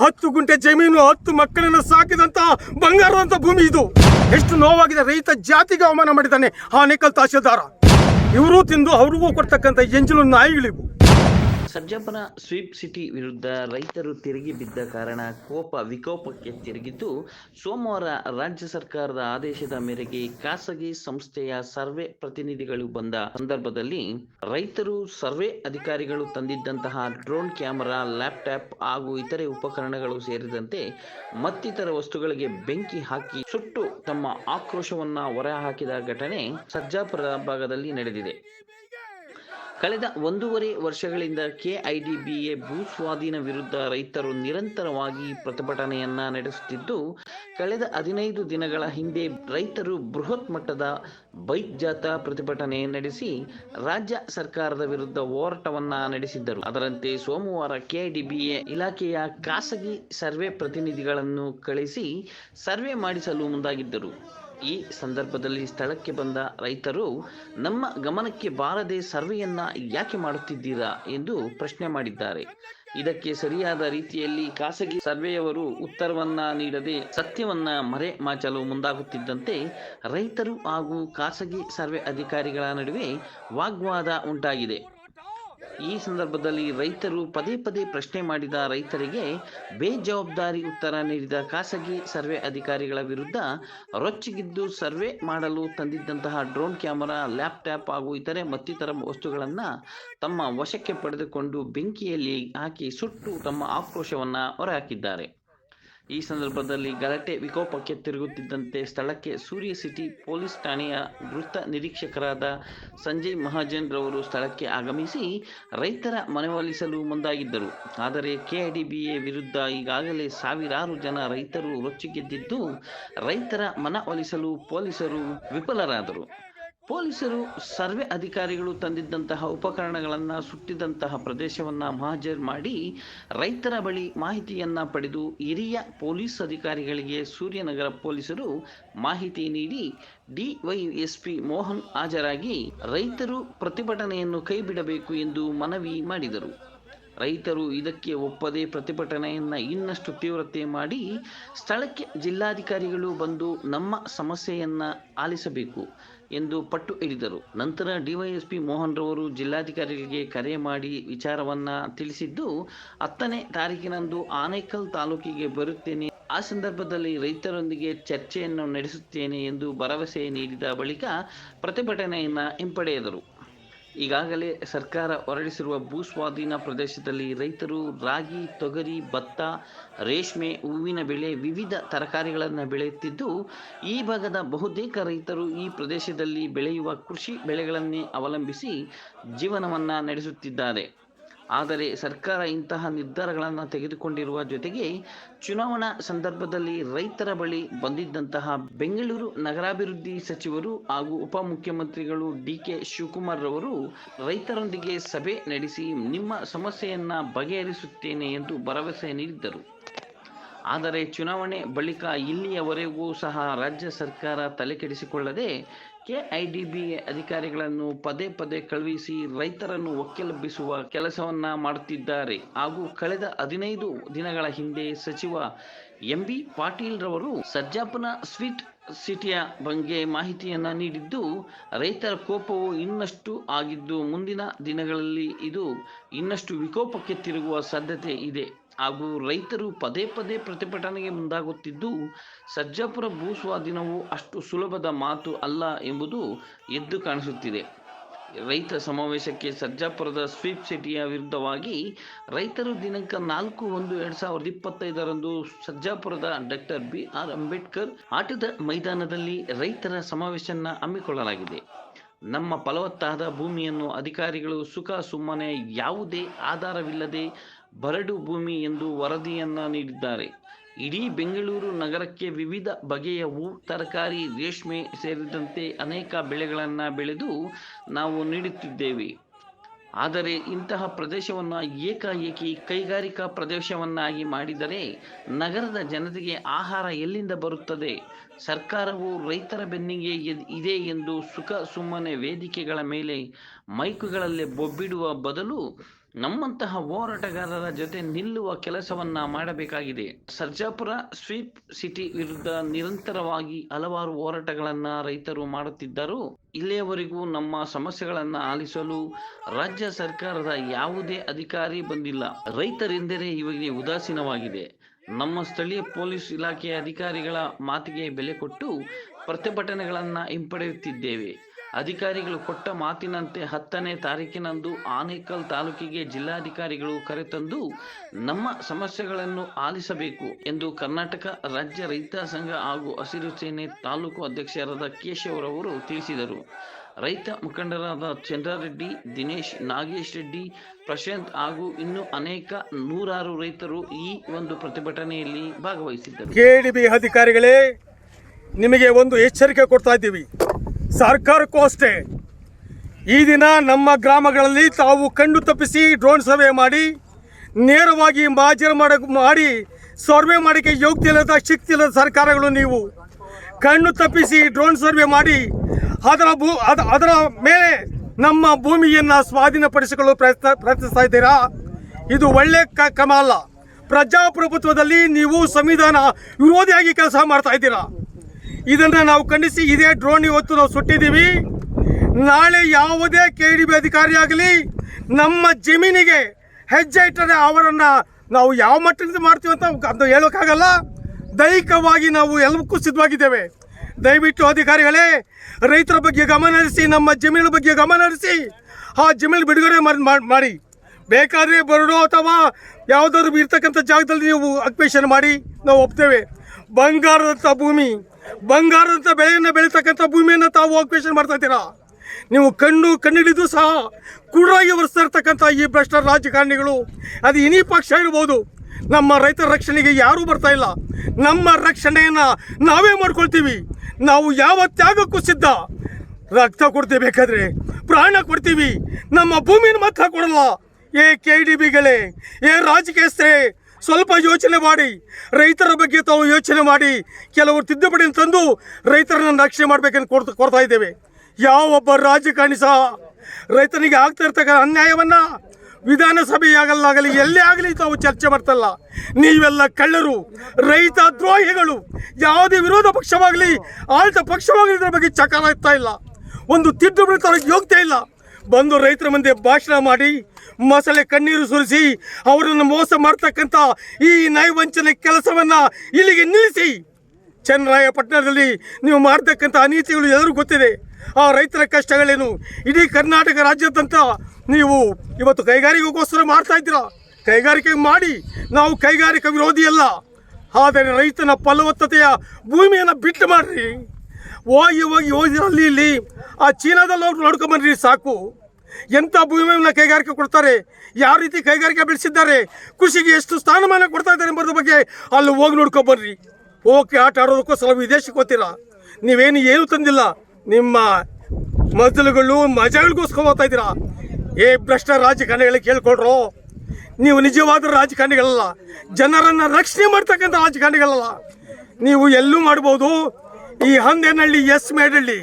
ಹತ್ತು ಗುಂಟೆ ಜಮೀನು ಹತ್ತು ಮಕ್ಕಳನ್ನು ಸಾಕಿದಂತ ಬಂಗಾರದಂತ ಭೂಮಿ ಇದು. ಎಷ್ಟು ನೋವಾಗಿದೆ, ರೈತ ಜಾತಿಗೆ ಅವಮಾನ ಮಾಡಿದ್ದಾನೆ ಆ ನೇಕಲ್ ತಹಶೀಲ್ದಾರ. ಇವರು ತಿಂದು ಅವ್ರಿಗೂ ಕೊಡ್ತಕ್ಕಂಥ ಎಂಜಲು ನಾಯಿಗಳಿವು. ಸರ್ಜಾಪುರ ಸ್ವೀಪ್ ಸಿಟಿ ವಿರುದ್ಧ ರೈತರು ತಿರುಗಿ ಬಿದ್ದ ಕಾರಣ ಕೋಪ ವಿಕೋಪಕ್ಕೆ ತಿರುಗಿದ್ದು, ಸೋಮವಾರ ರಾಜ್ಯ ಸರ್ಕಾರದ ಆದೇಶದ ಮೇರೆಗೆ ಖಾಸಗಿ ಸಂಸ್ಥೆಯ ಸರ್ವೆ ಪ್ರತಿನಿಧಿಗಳು ಬಂದ ಸಂದರ್ಭದಲ್ಲಿ ರೈತರು ಸರ್ವೆ ಅಧಿಕಾರಿಗಳು ತಂದಿದ್ದಂತಹ ಡ್ರೋನ್ ಕ್ಯಾಮೆರಾ, ಲ್ಯಾಪ್ಟಾಪ್ ಹಾಗೂ ಇತರೆ ಉಪಕರಣಗಳು ಸೇರಿದಂತೆ ಮತ್ತಿತರ ವಸ್ತುಗಳಿಗೆ ಬೆಂಕಿ ಹಾಕಿ ಸುಟ್ಟು ತಮ್ಮ ಆಕ್ರೋಶವನ್ನ ಹೊರಹಾಕಿದ ಘಟನೆ ಸರ್ಜಾಪುರ ಭಾಗದಲ್ಲಿ ನಡೆದಿದೆ. ಕಳೆದ ಒಂದೂವರೆ ವರ್ಷಗಳಿಂದ ಕೆಐಡಿಬಿಎ ಭೂ ಸ್ವಾಧೀನ ವಿರುದ್ಧ ರೈತರು ನಿರಂತರವಾಗಿ ಪ್ರತಿಭಟನೆಯನ್ನ ನಡೆಸುತ್ತಿದ್ದು, ಕಳೆದ ಹದಿನೈದು ದಿನಗಳ ಹಿಂದೆ ರೈತರು ಬೃಹತ್ ಮಟ್ಟದ ಬೈಕ್ ಜಾಥಾ ಪ್ರತಿಭಟನೆ ನಡೆಸಿ, ರಾಜ್ಯ ಸರ್ಕಾರದ ವಿರುದ್ಧ ಹೋರಾಟವನ್ನ ನಡೆಸಿದ್ದರು. ಅದರಂತೆ ಸೋಮವಾರ ಕೆಐಡಿಬಿಎ ಇಲಾಖೆಯ ಖಾಸಗಿ ಸರ್ವೆ ಪ್ರತಿನಿಧಿಗಳನ್ನು ಕಳಿಸಿ ಸರ್ವೆ ಮಾಡಿಸಲು ಮುಂದಾಗಿದ್ದರು. ಈ ಸಂದರ್ಭದಲ್ಲಿ ಸ್ಥಳಕ್ಕೆ ಬಂದ ರೈತರು, ನಮ್ಮ ಗಮನಕ್ಕೆ ಬಾರದೆ ಸರ್ವೆಯನ್ನ ಯಾಕೆ ಮಾಡುತ್ತಿದ್ದೀರಾ? ಎಂದು ಪ್ರಶ್ನೆ ಮಾಡಿದ್ದಾರೆ. ಇದಕ್ಕೆ ಸರಿಯಾದ ರೀತಿಯಲ್ಲಿ ಖಾಸಗಿ ಸರ್ವೆಯವರು ಉತ್ತರವನ್ನ ನೀಡದೆ ಸತ್ಯವನ್ನ ಮರೆ ಮಾಚಲು ಮುಂದಾಗುತ್ತಿದ್ದಂತೆ ರೈತರು ಹಾಗೂ ಖಾಸಗಿ ಸರ್ವೆ ಅಧಿಕಾರಿಗಳ ನಡುವೆ ವಾಗ್ವಾದ ಉಂಟಾಗಿದೆ. ಈ ಸಂದರ್ಭದಲ್ಲಿ ರೈತರು ಪದೇ ಪದೇ ಪ್ರಶ್ನೆ ಮಾಡಿದ ರೈತರಿಗೆ ಬೇಜವಾಬ್ದಾರಿ ಉತ್ತರ ನೀಡಿದ ಖಾಸಗಿ ಸರ್ವೆ ಅಧಿಕಾರಿಗಳ ವಿರುದ್ಧ ರೊಚ್ಚಿಗಿದ್ದು ಸರ್ವೆ ಮಾಡಲು ತಂದಿದ್ದಂತಹ ಡ್ರೋನ್ ಕ್ಯಾಮೆರಾ, ಲ್ಯಾಪ್ಟಾಪ್ ಹಾಗೂ ಇತರೆ ಮತ್ತಿತರ ವಸ್ತುಗಳನ್ನು ತಮ್ಮ ವಶಕ್ಕೆ ಪಡೆದುಕೊಂಡು ಬೆಂಕಿಯಲ್ಲಿ ಹಾಕಿ ಸುಟ್ಟು ತಮ್ಮ ಆಕ್ರೋಶವನ್ನು ಹೊರಹಾಕಿದ್ದಾರೆ. ಈ ಸಂದರ್ಭದಲ್ಲಿ ಗಲಾಟೆ ವಿಕೋಪಕ್ಕೆ ತಿರುಗುತ್ತಿದ್ದಂತೆ ಸ್ಥಳಕ್ಕೆ ಸೂರ್ಯ ಸಿಟಿ ಪೊಲೀಸ್ ಠಾಣೆಯ ವೃತ್ತ ನಿರೀಕ್ಷಕರಾದ ಸಂಜಯ್ ಮಹಾಜನ್ ರವರು ಸ್ಥಳಕ್ಕೆ ಆಗಮಿಸಿ ರೈತರ ಮನವೊಲಿಸಲು ಮುಂದಾಗಿದ್ದರು. ಆದರೆ ಕೆಐಡಿಬಿಎ ವಿರುದ್ಧ ಈಗಾಗಲೇ ಸಾವಿರಾರು ಜನ ರೈತರು ರೊಚ್ಚಿಗೆದ್ದಿದ್ದು ರೈತರ ಮನವೊಲಿಸಲು ಪೊಲೀಸರು ವಿಫಲರಾದರು. ಪೊಲೀಸರು ಸರ್ವೆ ಅಧಿಕಾರಿಗಳು ತಂದಿದ್ದಂತಹ ಉಪಕರಣಗಳನ್ನು ಸುಟ್ಟಿದಂತಹ ಪ್ರದೇಶವನ್ನು ಮಹಾಜರ್ ಮಾಡಿ ರೈತರ ಬಳಿ ಮಾಹಿತಿಯನ್ನ ಪಡೆದು ಹಿರಿಯ ಪೊಲೀಸ್ ಅಧಿಕಾರಿಗಳಿಗೆ ಸೂರ್ಯನಗರ ಪೊಲೀಸರು ಮಾಹಿತಿ ನೀಡಿ ಡಿವೈಎಸ್ಪಿ ಮೋಹನ್ ಹಾಜರಾಗಿ ರೈತರು ಪ್ರತಿಭಟನೆಯನ್ನು ಕೈಬಿಡಬೇಕು ಎಂದು ಮನವಿ ಮಾಡಿದರು. ರೈತರು ಇದಕ್ಕೆ ಒಪ್ಪದೆ ಪ್ರತಿಭಟನೆಯನ್ನು ಇನ್ನಷ್ಟು ತೀವ್ರತೆ ಮಾಡಿ ಸ್ಥಳಕ್ಕೆ ಜಿಲ್ಲಾಧಿಕಾರಿಗಳು ಬಂದು ನಮ್ಮ ಸಮಸ್ಯೆಯನ್ನ ಆಲಿಸಬೇಕು. ಎಂದು ಪಟ್ಟು ಹಿಡಿದರು ನಂತರ ಡಿವೈಎಸ್ಪಿ ಮೋಹನ್ ರವರು ಜಿಲ್ಲಾಧಿಕಾರಿಗಳಿಗೆ ಕರೆ ಮಾಡಿ ವಿಚಾರವನ್ನ ತಿಳಿಸಿದ್ದು, ಹತ್ತನೇ ತಾರೀಕಿನಂದು ಆನೇಕಲ್ ತಾಲೂಕಿಗೆ ಬರುತ್ತೇನೆ. ಆ ಸಂದರ್ಭದಲ್ಲಿ ರೈತರೊಂದಿಗೆ ಚರ್ಚೆಯನ್ನು ನಡೆಸುತ್ತೇನೆ ಎಂದು ಭರವಸೆ ನೀಡಿದ ಬಳಿಕ ಪ್ರತಿಭಟನೆಯನ್ನು ಹಿಂಪಡೆದರು. ಈಗಾಗಲೇ ಸರ್ಕಾರ ಹೊರಡಿಸಿರುವ ಭೂ ಸ್ವಾಧೀನ ಪ್ರದೇಶದಲ್ಲಿ ರೈತರು ರಾಗಿ, ತೊಗರಿ, ಭತ್ತ, ರೇಷ್ಮೆ, ಹೂವಿನ ಬೆಳೆ, ವಿವಿಧ ತರಕಾರಿಗಳನ್ನು ಬೆಳೆಯುತ್ತಿದ್ದು, ಈ ಭಾಗದ ಬಹುತೇಕ ರೈತರು ಈ ಪ್ರದೇಶದಲ್ಲಿ ಬೆಳೆಯುವ ಕೃಷಿ ಬೆಳೆಗಳನ್ನೇ ಅವಲಂಬಿಸಿ ಜೀವನವನ್ನು ನಡೆಸುತ್ತಿದ್ದಾರೆ. ಆದರೆ ಸರ್ಕಾರ ಇಂತಹ ನಿರ್ಧಾರಗಳನ್ನು ತೆಗೆದುಕೊಂಡಿರುವ ಜೊತೆಗೆ ಚುನಾವಣಾ ಸಂದರ್ಭದಲ್ಲಿ ರೈತರ ಬಳಿ ಬಂದಿದ್ದಂತಹ ಬೆಂಗಳೂರು ನಗರಾಭಿವೃದ್ಧಿ ಸಚಿವರು ಹಾಗೂ ಉಪಮುಖ್ಯಮಂತ್ರಿಗಳು ಡಿ ಕೆ ಶಿವಕುಮಾರ್ ರವರು ರೈತರೊಂದಿಗೆ ಸಭೆ ನಡೆಸಿ ನಿಮ್ಮ ಸಮಸ್ಯೆಯನ್ನ ಬಗೆಹರಿಸುತ್ತೇನೆ ಎಂದು ಭರವಸೆ ನೀಡಿದ್ದರು. ಆದರೆ ಚುನಾವಣೆ ಬಳಿಕ ಇಲ್ಲಿಯವರೆಗೂ ಸಹ ರಾಜ್ಯ ಸರ್ಕಾರ ತಲೆಕೆಡಿಸಿಕೊಳ್ಳದೆ ಕೆಐಡಿಬಿ ಅಧಿಕಾರಿಗಳನ್ನು ಪದೇ ಪದೇ ಕಳುಹಿಸಿ ರೈತರನ್ನು ಒಕ್ಕೆಲಬ್ಬಿಸುವ ಕೆಲಸವನ್ನ ಮಾಡುತ್ತಿದ್ದಾರೆ. ಹಾಗೂ ಕಳೆದ ಹದಿನೈದು ದಿನಗಳ ಹಿಂದೆ ಸಚಿವ ಎಂ ಬಿ ಪಾಟೀಲ್ ರವರು ಸರ್ಜಾಪುರ ಸ್ವೀಟ್ ಸಿಟಿಯ ಬಗ್ಗೆ ಮಾಹಿತಿಯನ್ನು ನೀಡಿದ್ದು, ರೈತರ ಕೋಪವು ಇನ್ನಷ್ಟು ಆಗಿದ್ದು, ಮುಂದಿನ ದಿನಗಳಲ್ಲಿ ಇದು ಇನ್ನಷ್ಟು ವಿಕೋಪಕ್ಕೆ ತಿರುಗುವ ಸಾಧ್ಯತೆ ಇದೆ. ಹಾಗೂ ರೈತರು ಪದೇ ಪದೇ ಪ್ರತಿಭಟನೆಗೆ ಮುಂದಾಗುತ್ತಿದ್ದು, ಸರ್ಜಾಪುರ ಭೂ ಸ್ವಾಧೀನವು ಅಷ್ಟು ಸುಲಭದ ಮಾತು ಅಲ್ಲ ಎಂಬುದು ಎದ್ದು ಕಾಣಿಸುತ್ತಿದೆ. ರೈತ ಸಮಾವೇಶಕ್ಕೆ ಸರ್ಜಾಪುರದ ಸ್ವೀಪ್ ಸಿಟಿಯ ವಿರುದ್ಧವಾಗಿ ರೈತರು ದಿನಾಂಕ ನಾಲ್ಕು ಒಂದು ಎರಡ್ ಸಾವಿರದ ಇಪ್ಪತ್ತೈದರಂದು ಸರ್ಜಾಪುರದ ಡಾಕ್ಟರ್ ಬಿ ಆರ್ ಅಂಬೇಡ್ಕರ್ ಆಟದ ಮೈದಾನದಲ್ಲಿ ರೈತರ ಸಮಾವೇಶವನ್ನು ಹಮ್ಮಿಕೊಳ್ಳಲಾಗಿದೆ. ನಮ್ಮ ಫಲವತ್ತಾದ ಭೂಮಿಯನ್ನು ಅಧಿಕಾರಿಗಳು ಸುಖ ಸುಮ್ಮನೆ ಯಾವುದೇ ಆಧಾರವಿಲ್ಲದೆ ಬರಡು ಭೂಮಿ ಎಂದು ವರದಿಯನ್ನು ನೀಡಿದ್ದಾರೆ. ಇಡೀ ಬೆಂಗಳೂರು ನಗರಕ್ಕೆ ವಿವಿಧ ಬಗೆಯ ಹೂ, ತರಕಾರಿ, ರೇಷ್ಮೆ ಸೇರಿದಂತೆ ಅನೇಕ ಬೆಳೆಗಳನ್ನು ಬೆಳೆದು ನಾವು ನೀಡುತ್ತಿದ್ದೇವೆ. ಆದರೆ ಇಂತಹ ಪ್ರದೇಶವನ್ನು ಏಕಾಏಕಿ ಕೈಗಾರಿಕಾ ಪ್ರದೇಶವನ್ನಾಗಿ ಮಾಡಿದರೆ ನಗರದ ಜನತೆಗೆ ಆಹಾರ ಎಲ್ಲಿಂದ ಬರುತ್ತದೆ? ಸರ್ಕಾರವು ರೈತರ ಬೆನ್ನಿಗೆ ಇದೆ ಎಂದು ಸುಖ ಸುಮ್ಮನೆ ವೇದಿಕೆಗಳ ಮೇಲೆ ಮೈಕುಗಳಲ್ಲೇ ಬೊಬ್ಬಿಡುವ ಬದಲು ನಮ್ಮಂತಹ ಹೋರಾಟಗಾರರ ಜೊತೆ ನಿಲ್ಲುವ ಕೆಲಸವನ್ನ ಮಾಡಬೇಕಾಗಿದೆ. ಸರ್ಜಾಪುರ ಸ್ವೀಪ್ ಸಿಟಿ ವಿರುದ್ಧ ನಿರಂತರವಾಗಿ ಹಲವಾರು ಹೋರಾಟಗಳನ್ನ ರೈತರು ಮಾಡುತ್ತಿದ್ದರು. ಇಲ್ಲಿಯವರೆಗೂ ನಮ್ಮ ಸಮಸ್ಯೆಗಳನ್ನು ಆಲಿಸಲು ರಾಜ್ಯ ಸರ್ಕಾರದ ಯಾವುದೇ ಅಧಿಕಾರಿ ಬಂದಿಲ್ಲ. ರೈತರೆಂದರೆ ಇವರಿಗೆ ಉದಾಸೀನವಾಗಿದೆ. ನಮ್ಮ ಸ್ಥಳೀಯ ಪೊಲೀಸ್ ಇಲಾಖೆಯ ಅಧಿಕಾರಿಗಳ ಮಾತಿಗೆ ಬೆಲೆ ಕೊಟ್ಟು ಪ್ರತಿಭಟನೆಗಳನ್ನು ಹಿಂಪಡೆಯುತ್ತಿದ್ದೇವೆ. ಅಧಿಕಾರಿಗಳು ಕೊಟ್ಟ ಮಾತಿನಂತೆ ಹತ್ತನೇ ತಾರೀಕಿನಂದು ಆನೇಕಲ್ ತಾಲೂಕಿಗೆ ಜಿಲ್ಲಾಧಿಕಾರಿಗಳು ಕರೆತಂದು ನಮ್ಮ ಸಮಸ್ಯೆಗಳನ್ನು ಆಲಿಸಬೇಕು ಎಂದು ಕರ್ನಾಟಕ ರಾಜ್ಯ ರೈತ ಸಂಘ ಹಾಗೂ ಹಸಿರು ಸೇನೆ ತಾಲೂಕು ಅಧ್ಯಕ್ಷರಾದ ಕೇಶವರವರು ತಿಳಿಸಿದರು. ರೈತ ಮುಖಂಡರಾದ ಚಂದ್ರಾರೆಡ್ಡಿ, ದಿನೇಶ್, ನಾಗೇಶ್ ರೆಡ್ಡಿ, ಪ್ರಶಾಂತ್ ಹಾಗೂ ಇನ್ನು ಅನೇಕ ನೂರಾರು ರೈತರು ಈ ಒಂದು ಪ್ರತಿಭಟನೆಯಲ್ಲಿ ಭಾಗವಹಿಸಿದ್ದರು. ಕೆಡಿಬಿ ಅಧಿಕಾರಿಗಳೇ, ನಿಮಗೆ ಒಂದು ಎಚ್ಚರಿಕೆ ಕೊಡ್ತಾ ಇದ್ದೀವಿ. ಸರ್ಕಾರಕ್ಕೂ ಅಷ್ಟೇ. ಈ ದಿನ ನಮ್ಮ ಗ್ರಾಮಗಳಲ್ಲಿ ತಾವು ಕಣ್ಣು ತಪ್ಪಿಸಿ ಡ್ರೋನ್ ಸರ್ವೆ ಮಾಡಿ, ನೇರವಾಗಿ ಮಾಜರ್ ಮಾಡ ಸರ್ವೆ ಮಾಡೋಕ್ಕೆ ಯೋಗ್ಯ ಇಲ್ಲದ, ಶಕ್ತಿ ಇಲ್ಲದ ಸರ್ಕಾರಗಳು ನೀವು. ಕಣ್ಣು ತಪ್ಪಿಸಿ ಡ್ರೋನ್ ಸರ್ವೆ ಮಾಡಿ, ಅದರ ಭೂ, ಅದ, ಅದರ ಮೇಲೆ ನಮ್ಮ ಭೂಮಿಯನ್ನು ಸ್ವಾಧೀನಪಡಿಸಿಕೊಳ್ಳಲು ಪ್ರಯತ್ನ, ಪ್ರಯತ್ನಿಸ್ತಾ ಇದ್ದೀರಾ? ಇದು ಒಳ್ಳೆ ಕ, ಕ್ರಮ ಅಲ್ಲ. ಪ್ರಜಾಪ್ರಭುತ್ವದಲ್ಲಿ ನೀವು ಸಂವಿಧಾನ ವಿರೋಧಿಯಾಗಿ ಕೆಲಸ ಮಾಡ್ತಾ ಇದ್ದೀರಾ? ಇದನ್ನು ನಾವು ಖಂಡಿಸಿ ಇದೇ ಡ್ರೋನ್ ಇವತ್ತು ನಾವು ಸುಟ್ಟಿದ್ದೀವಿ. ನಾಳೆ ಯಾವುದೇ ಕೆ ಡಿ ಬಿ ಅಧಿಕಾರಿ ಆಗಲಿ, ನಮ್ಮ ಜಮೀನಿಗೆ ಹೆಜ್ಜೆ ಇಟ್ಟರೆ ಅವರನ್ನು ನಾವು ಯಾವ ಮಟ್ಟದಿಂದ ಮಾಡ್ತೀವಿ ಅಂತ ಅದು ಹೇಳೋಕ್ಕಾಗಲ್ಲ. ದೈಹಿಕವಾಗಿ ನಾವು ಎಲ್ಲಕ್ಕೂ ಸಿದ್ಧವಾಗಿದ್ದೇವೆ. ದಯವಿಟ್ಟು ಅಧಿಕಾರಿಗಳೇ, ರೈತರ ಬಗ್ಗೆ ಗಮನ ಹರಿಸಿ, ನಮ್ಮ ಜಮೀನಿನ ಬಗ್ಗೆ ಗಮನ ಹರಿಸಿ, ಆ ಜಮೀನು ಬಿಡುಗಡೆ ಮಾಡ್- ಬೇಕಾದರೆ ಬರಡೋ ಅಥವಾ ಯಾವುದಾದ್ರು ಇರ್ತಕ್ಕಂಥ ಜಾಗದಲ್ಲಿ ನೀವು ಅಕ್ವೇಷನ್ ಮಾಡಿ, ನಾವು ಒಪ್ತೇವೆ. ಬಂಗಾರದಂಥ ಭೂಮಿ. ಬಂಗಾರದಂಥ ಬೆಳೆಯನ್ನು ಬೆಳೀತಕ್ಕಂಥ ಭೂಮಿಯನ್ನು ತಾವು ಆಕ್ಯುಪೇಷನ್ ಮಾಡ್ತಾ ಇದ್ದೀರಾ? ನೀವು ಕಣ್ಣು ಕಣ್ಣಿಡಿದು ಸಹ ಕುರುಡಾಗಿ ಒರೆಸ್ತಾ ಇರ್ತಕ್ಕಂಥ ಈ ಭ್ರಷ್ಟ ರಾಜಕಾರಣಿಗಳು, ಅದು ಇನಿ ಪಕ್ಷ ಇರ್ಬೋದು. ನಮ್ಮ ರೈತರ ರಕ್ಷಣೆಗೆ ಯಾರೂ ಬರ್ತಾ ಇಲ್ಲ. ನಮ್ಮ ರಕ್ಷಣೆಯನ್ನು ನಾವೇ ಮಾಡ್ಕೊಳ್ತೀವಿ. ನಾವು ಯಾವ ತ್ಯಾಗಕ್ಕೂ ಸಿದ್ಧ. ರಕ್ತ ಕೊಡ್ತೀವಿ ಬೇಕಾದರೆ, ಪ್ರಾಣ ಕೊಡ್ತೀವಿ. ನಮ್ಮ ಭೂಮಿನ ಮಾತ್ರ ಕೊಡಲ್ಲ. ಏ ಕೆ ಡಿ ಬಿಗಳೇ ಏ ರಾಜಕೀಯಸ್ಥರೇ ಸ್ವಲ್ಪ ಯೋಚನೆ ಮಾಡಿ. ರೈತರ ಬಗ್ಗೆ ತಾವು ಯೋಚನೆ ಮಾಡಿ. ಕೆಲವರು ತಿದ್ದುಪಡಿಯನ್ನು ತಂದು ರೈತರನ್ನು ರಕ್ಷಣೆ ಮಾಡಬೇಕೆಂದು ಕೊಡ್ತಾ ಕೊಡ್ತಾ ಇದ್ದೇವೆ. ಯಾವೊಬ್ಬ ರಾಜಕಾರಣಿ ಸಹ ರೈತನಿಗೆ ಆಗ್ತಾ ಇರ್ತಕ್ಕಂಥ ಅನ್ಯಾಯವನ್ನು ವಿಧಾನಸಭೆಯಾಗಲ್ಲಾಗಲಿ ಎಲ್ಲೇ ಆಗಲಿ ತಾವು ಚರ್ಚೆ ಮಾಡ್ತಲ್ಲ. ನೀವೆಲ್ಲ ಕಳ್ಳರು, ರೈತ ದ್ರೋಹಿಗಳು, ಯಾವುದೇ ವಿರೋಧ ಪಕ್ಷವಾಗಲಿ ಆಳ್ತ ಪಕ್ಷವಾಗಲಿ ಇದರ ಬಗ್ಗೆ ಚಕಾರ ಇಲ್ಲ. ಒಂದು ತಿದ್ದುಪಡಿ ತರಕ್ಕೆ ಯೋಗ್ಯತೆ ಇಲ್ಲ. ಬಂದು ರೈತರ ಮುಂದೆ ಭಾಷಣ ಮಾಡಿ ಮಸಳೆ ಕಣ್ಣೀರು ಸುರಿಸಿ, ಅವರನ್ನು ಮೋಸ ಮಾಡ್ತಕ್ಕಂಥ ಈ ನೈವಂಚನೆ ಕೆಲಸವನ್ನ ಇಲ್ಲಿಗೆ ನಿಲ್ಲಿಸಿ. ಚನ್ನರಾಯಪಟ್ಟಣದಲ್ಲಿ ನೀವು ಮಾಡ್ತಕ್ಕಂಥ ಅನೀತಿಗಳು ಎಲ್ಲರೂ ಗೊತ್ತಿದೆ. ಆ ರೈತರ ಕಷ್ಟಗಳೇನು? ಇಡೀ ಕರ್ನಾಟಕ ರಾಜ್ಯದಂತ ನೀವು ಇವತ್ತು ಕೈಗಾರಿಕೆಗೋಸ್ಕರ ಮಾಡ್ತಾ ಇದ್ದೀರಾ? ಕೈಗಾರಿಕೆ ಮಾಡಿ, ನಾವು ಕೈಗಾರಿಕಾ ವಿರೋಧಿ ಅಲ್ಲ. ಆದರೆ ರೈತನ ಫಲವತ್ತತೆಯ ಭೂಮಿಯನ್ನು ಬಿಟ್ಟು ಮಾಡ್ರಿ. ಹೋಗಿ ಹೋಗಿ ಹೋಗಿ ಅಲ್ಲಿ ಇಲ್ಲಿ ಆ ಚೀನಾದಲ್ಲಿ ಅವ್ರು ನೋಡ್ಕೊಂಬನ್ರಿ ಸಾಕು. ಎಂಥ ಭೂಮಿಯನ್ನು ಕೈಗಾರಿಕೆ ಕೊಡ್ತಾರೆ? ಯಾವ ರೀತಿ ಕೈಗಾರಿಕೆ ಬೆಳೆಸಿದ್ದಾರೆ? ಕೃಷಿಗೆ ಎಷ್ಟು ಸ್ಥಾನಮಾನ ಕೊಡ್ತಾ ಇದ್ದಾರೆ ಎಂಬುದ್ರ ಬಗ್ಗೆ ಅಲ್ಲಿ ಹೋಗಿ ನೋಡ್ಕೊಂಬರ್ರಿ ಓಕೆ, ಆಟ ಆಡೋದಕ್ಕೋಸ್ಕರ ವಿದೇಶಕ್ಕೆ ಗೊತ್ತಿಲ್ಲ ನೀವೇನು ಏನು ತಂದಿಲ್ಲ. ನಿಮ್ಮ ಮೊದಲುಗಳು ಮಜಗಳಿಗೋಸ್ಕರ ಹೋಗ್ತಾ ಇದ್ದೀರಾ? ಏ, ಭ್ರಷ್ಟ ರಾಜಕಾರಣಿಗಳಿಗೆ ಕೇಳ್ಕೊಡ್ರು ನೀವು ನಿಜವಾದ ರಾಜಕಾರಣಿಗಳಲ್ಲ. ಜನರನ್ನ ರಕ್ಷಣೆ ಮಾಡ್ತಕ್ಕಂಥ ರಾಜಕಾರಣಿಗಳಲ್ಲ. ನೀವು ಎಲ್ಲೂ ಮಾಡ್ಬೋದು. ಈ ಹಂದೇನಹಳ್ಳಿ, ಎಸ್ ಮೇಡಳ್ಳಿ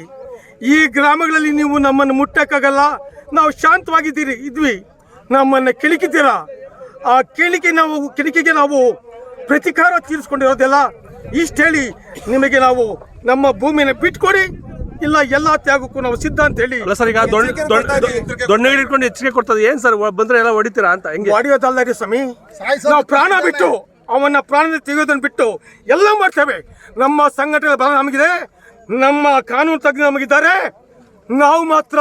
ಈ ಗ್ರಾಮಗಳಲ್ಲಿ ನೀವು ನಮ್ಮನ್ನು ಮುಟ್ಟಕ್ಕಾಗಲ್ಲ. ನಾವು ಶಾಂತವಾಗಿದ್ದೀರಿ ಇದ್ವಿ. ನಮ್ಮನ್ನು ಕಿಣಿಕಿದ್ದೀರಾ? ಆ ಕಿಣಿಕೆ ನಾವು ಕಿಣಿಕೆಗೆ ನಾವು ಪ್ರತಿಕಾರ ತೀರಿಸ್ಕೊಂಡಿರೋದೆಲ್ಲ ಇಷ್ಟು ಹೇಳಿ ನಿಮಗೆ ನಾವು ನಮ್ಮ ಭೂಮಿನ ಬಿಟ್ಕೊಡಿ ಇಲ್ಲ ಎಲ್ಲ ತ್ಯಾಗಕ್ಕೂ ನಾವು ಸಿದ್ಧ ಅಂತ ಹೇಳಿ. ಅಲ್ಲ ಸರ್ ಈಗ ದೊಣ್ಣೆ ಇಟ್ಕೊಂಡು ಎಚ್ಚರಿಕೆ ಕೊಡ್ತದೆ. ಏನ್ ಸರ್ ಬಂದ್ರೆ ಎಲ್ಲ ಹೊಡಿತೀರಾ ಅಂತ? ಹೆಂಗೆ? ಹೊಡೆಯೋದಲ್ಲ ಸ್ವಾಮಿ. ನಾವು ಪ್ರಾಣ ಬಿಟ್ಟು ಅವನ್ನ ಪ್ರಾಣ ತೆಗೆಯೋದನ್ನು ಬಿಟ್ಟು ಎಲ್ಲ ಮಾಡ್ತೇವೆ. ನಮ್ಮ ಸಂಘಟನೆ ಬಲ ನಮಗಿದೆ. ನಮ್ಮ ಕಾನೂನು ತಜ್ಞ ನಮಗಿದ್ದಾರೆ. ನಾವು ಮಾತ್ರ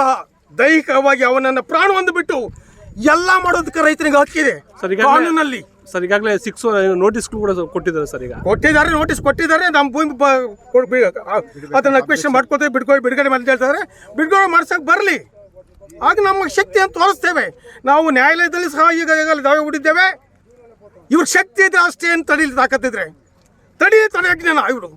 ದೈಹಿಕವಾಗಿ ಅವನನ್ನ ಪ್ರಾಣವನ್ನು ಬಿಟ್ಟು ಎಲ್ಲ ಮಾಡೋದಕ್ಕೆ ರೈತನಿಗೆ ಹಕ್ಕಿದೆ ಕಾನೂನಲ್ಲಿ. ಸರ್ ಈಗಾಗಲೇ ಸಿಕ್ಸ್ ನೋಟಿಸ್ ಕೂಡ ಕೊಟ್ಟಿದ್ದಾರೆ ಸರ್ ಈಗ. ಕೊಟ್ಟಿದ್ದಾರೆ ನೋಟಿಸ್ ಕೊಟ್ಟಿದ್ದಾರೆ. ನಮ್ಮ ಭೂಮಿ ಅದನ್ನ ಕ್ವೆಶನ್ ಮಾಡ್ಕೋತೇವೆ ಬಿಡ್ಕೊ ಬಿಡುಗಡೆ ಮಾಡಿ ಅಂತ ಹೇಳ್ತಾರೆ. ಬಿಡುಗಡೆ ಮಾಡ್ಸಕ್ ಬರಲಿ. ಆಗ ನಮ್ಮ ಶಕ್ತಿಯನ್ನು ತೋರಿಸ್ತೇವೆ. ನಾವು ನ್ಯಾಯಾಲಯದಲ್ಲಿ ಸಹ ಈಗ ಈಗಾಗಲೇ ದಾವೆ ಹೂಡಿದ್ದೇವೆ. ಇವ್ರ ಶಕ್ತಿ ಇದ್ರೆ ಅಷ್ಟೇ ಅಂತ ತಡೀಲಿ ತಾಕತ್ತಿದ್ರೆ. ತಡಿ ತಡೆಯಜ್ಞಾನ ಇವರು.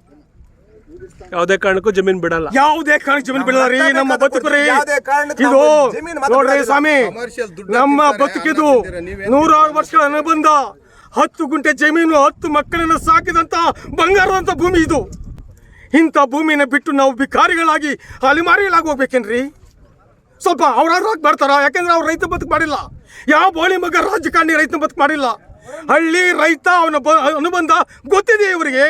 ಯಾವುದೇ ಕಾರಣಕ್ಕೂ ಜಮೀನ್ ಬಿಡಲ್ಲ. ಯಾವುದೇ ಕಾರಣ ಜಮೀನ್ ಬಿಡಲ್ಲ ರೀ ನಮ್ಮ ಬದುಕ್ರಿ. ಯಾವುದೇ ಕಾರಣಕ್ಕೂ ಇದು ನಾವು ಜಮೀನು ಮಾತ್ರ ನೋಡ್ರಿ. ಸ್ವಾಮಿ Commercial ದುಡ್ಡು ನಮ್ಮ ಬದುಕಿದು ನೀವೇನು ನೂರಾರು ವರ್ಷಗಳ ಅನುಬಂಧ ಹತ್ತು ಗುಂಟೆ ಜಮೀನು ಹತ್ತು ಮಕ್ಕಳನ್ನು ಸಾಕಿದಂತ ಬಂಗಾರದಂತ ಭೂಮಿ ಇದು. ಇಂಥ ಭೂಮಿನ ಬಿಟ್ಟು ನಾವು ಭಿಕಾರಿಗಳಾಗಿ ಅಲಿಮಾರಿಗಳಾಗಿ ಹೋಗ್ಬೇಕೇನ್ರಿ? ಸ್ವಲ್ಪ ಅವ್ರಾದ್ರೂ ಬರ್ತಾರ? ಯಾಕಂದ್ರೆ ಅವ್ರು ರೈತ ಬದುಕು ಮಾಡಿಲ್ಲ. ಯಾವ ಬೋಳಿ ಮಗ ರಾಜಕಾರಣಿ ರೈತ ಬದುಕು ಮಾಡಿಲ್ಲ. ಹಳ್ಳಿ ರೈತ ಅವನ ಬ ಅನುಬಂಧ ಗೊತ್ತಿದೆ ಇವರಿಗೆ?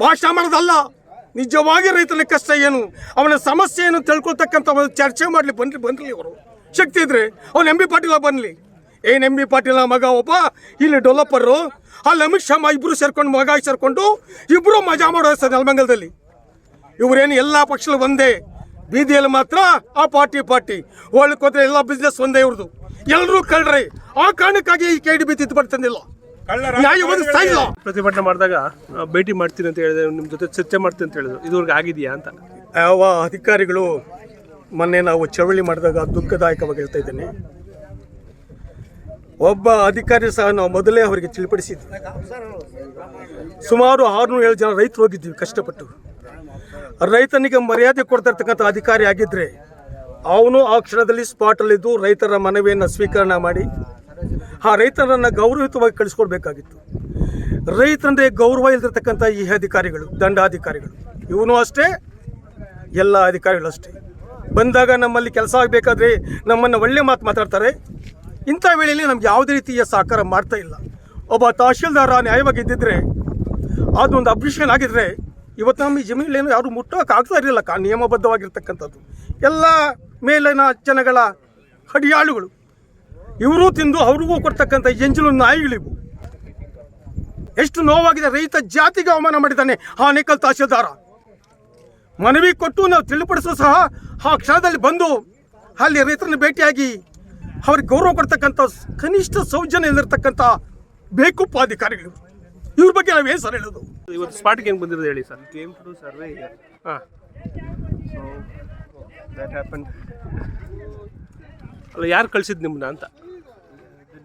ಭಾಷಣ ಮಾಡೋದಲ್ಲ. ನಿಜವಾಗಿ ರೈತನ ಕಷ್ಟ ಏನು? ಅವನ ಸಮಸ್ಯೆ ಏನು ತಿಳ್ಕೊಳ್ತಕ್ಕಂಥ ಒಂದು ಚರ್ಚೆ ಮಾಡಲಿ ಬನ್ನಿ ಬನ್ನಿರಲಿ ಅವರು ಶಕ್ತಿ ಇದ್ರೆ ಅವ್ನು ಎಂ ಬಿ ಪಾಟೀಲ ಬನ್ನಿ ಏನು ಎಂ ಬಿ ಪಾಟೀಲ ಮಗ ಒಬ್ಬ? ಇಲ್ಲಿ ಡೆವಲಪರು ಅಲ್ಲಿ ಅಮಿತ್ ಶಾ ಇಬ್ಬರು ಸೇರ್ಕೊಂಡು, ಮಗ ಸೇರ್ಕೊಂಡು ಇಬ್ಬರು ಮಜಾ ಮಾಡೋ ಸರ್ ನೆಲಮಂಗಲದಲ್ಲಿ. ಇವರೇನು ಎಲ್ಲ ಪಕ್ಷಗಳು ಒಂದೇ? ಬೀದಿಯಲ್ಲಿ ಮಾತ್ರ ಆ ಪಾರ್ಟಿ ಪಾರ್ಟಿ. ಒಳಕ್ಕೆ ಹೋದ್ರೆ ಎಲ್ಲ ಬಿಸ್ನೆಸ್ ಒಂದೇ ಇವ್ರದ್ದು ಎಲ್ಲರೂ ಕಳ್ರಿ. ಆ ಕಾರಣಕ್ಕಾಗಿ ಈ ಕೆ ಡಿ ಬಿ ತಿದ್ದುಪಡಿ ಪ್ರತಿಭಟನೆ ಮಾಡಿದಾಗ ಭೇಟಿ ಮಾಡ್ತೀನಿ ಅಂತ ಹೇಳಿದೆ ನಿಮ್ಮ ಜೊತೆ ಚರ್ಚೆ ಮಾಡ್ತೀನಿ ಅಂತ ಹೇಳಿದ್ರು. ಇದುವರೆಗೆ ಆಗಿದೆಯಾ ಅಂತ? ಯಾವ ಅಧಿಕಾರಿಗಳು ಮೊನ್ನೆ ನಾವು ಚಳವಳಿ ಮಾಡಿದಾಗ ದುಃಖದಾಯಕವಾಗಿ ಹೇಳ್ತಾ ಇದ್ದೇನೆ. ಒಬ್ಬ ಅಧಿಕಾರಿ ಸಹ ನಾವು ಮೊದಲೇ ಅವರಿಗೆ ತಿಳಿಪಡಿಸಿದ್ವಿ. ಸುಮಾರು ಆರುನೂರು ಏಳು ಜನ ರೈತರು ಹೋಗಿದ್ವಿ ಕಷ್ಟಪಟ್ಟು. ರೈತನಿಗೆ ಮರ್ಯಾದೆ ಕೊಡ್ತಾ ಇರ್ತಕ್ಕಂಥ ಅಧಿಕಾರಿ ಆಗಿದ್ರೆ ಅವನು ಆ ಕ್ಷಣದಲ್ಲಿ ಸ್ಪಾಟಲ್ಲಿದ್ದು ರೈತರ ಮನವಿಯನ್ನು ಸ್ವೀಕರಣ ಮಾಡಿ ಆ ರೈತರನ್ನು ಗೌರವಯುತವಾಗಿ ಕಳಿಸ್ಕೊಡ್ಬೇಕಾಗಿತ್ತು. ರೈತರಂದೇ ಗೌರವ ಇಲ್ದಿರ್ತಕ್ಕಂಥ ಈ ಅಧಿಕಾರಿಗಳು, ದಂಡಾಧಿಕಾರಿಗಳು. ಇವನು ಅಷ್ಟೇ, ಎಲ್ಲ ಅಧಿಕಾರಿಗಳು ಅಷ್ಟೇ. ಬಂದಾಗ ನಮ್ಮಲ್ಲಿ ಕೆಲಸ ಆಗಬೇಕಾದ್ರೆ ನಮ್ಮನ್ನು ಒಳ್ಳೆ ಮಾತು ಮಾತಾಡ್ತಾರೆ. ಇಂಥ ವೇಳೆಯಲ್ಲಿ ನಮ್ಗೆ ಯಾವುದೇ ರೀತಿಯ ಸಹಕಾರ ಮಾಡ್ತಾ ಇಲ್ಲ. ಒಬ್ಬ ತಹಶೀಲ್ದಾರ ನ್ಯಾಯವಾಗಿ ಇದ್ದಿದ್ರೆ, ಅದೊಂದು ಅಬ್ರಿಷನ್ ಆಗಿದ್ರೆ, ಇವತ್ತು ನಮ್ಮ ಈ ಜಮೀನುಗಳೇನು ಯಾರು ಮುಟ್ಟೋಕೆ ಆಗ್ತಾ ಇರಲಿಲ್ಲ. ಕಾ, ನಿಯಮಬದ್ಧವಾಗಿರ್ತಕ್ಕಂಥದ್ದು. ಎಲ್ಲ ಮೇಲಿನ ಜನಗಳ ಹಡಿಯಾಳುಗಳು. ಇವರು ತಿಂದು ಅವ್ರಿಗೂ ಕೊಡ್ತಕ್ಕಂಥ ಎಂಜಲು ನಾಯಿಗಳಿವು. ಎಷ್ಟು ನೋವಾಗಿದೆ ರೈತ ಜಾತಿಗೆ ಅವಮಾನ ಮಾಡಿದ್ದಾನೆ ಆ ನೇಕಲ್ ತಹಶೀಲ್ದಾರ. ಮನವಿ ಕೊಟ್ಟು ನಾವು ತಿಳಿಪಡಿಸೋ ಸಹ ಆ ಕ್ಷಣದಲ್ಲಿ ಬಂದು ಅಲ್ಲಿ ರೈತರನ್ನು ಭೇಟಿಯಾಗಿ ಅವ್ರಿಗೆ ಗೌರವ ಕೊಡ್ತಕ್ಕಂಥ ಕನಿಷ್ಠ ಸೌಜನ್ಯ ಇಲ್ಲಿರ್ತಕ್ಕಂಥ ಬೇಕುಪ್ಪ ಅಧಿಕಾರಿಗಳು ಇವ್ರ ಬಗ್ಗೆ ನಾವೇನು ಸರ್ ಹೇಳೋದು? ಇವತ್ತು ಸ್ಪಾಟ್ಗೆ ಹೆಂಗೆ ಬಂದಿರೋದು ಹೇಳಿ ಸರ್? Came to survey. ಹಾಂ. ಸೊ ದ್ಯಾಟ್ ಹ್ಯಾಪನ್ ಅಲ್ಲ ಯಾರು ಕಳ್ಸಿದ್ದು ನಿಮ್ಮನ್ನ ಅಂತ?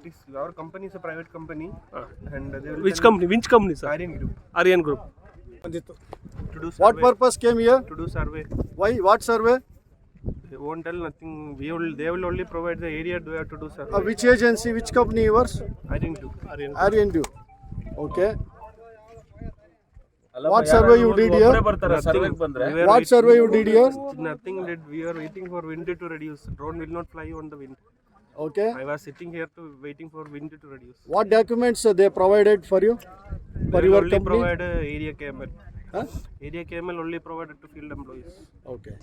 It's our company is a private company, and they will Which company? Which company, sir? Aryan Group Aryan Group. to do survey. What purpose came here? To do survey. Why? What survey? They won't tell nothing. We will. They will only provide the area they have to do survey. Uh, which agency? Which company yours? Aryan Group. Aryan. Aryan do. Okay. What survey you did here? We are What wait- survey you did here? Nothing. Did we are waiting for wind to reduce. Drone will not fly on the wind. Okay. I was sitting here to waiting for wind to reduce. What documents uh, they provided for you? For your only company? provide uh, area camel. Huh? Area camel only provided to field employees. Okay.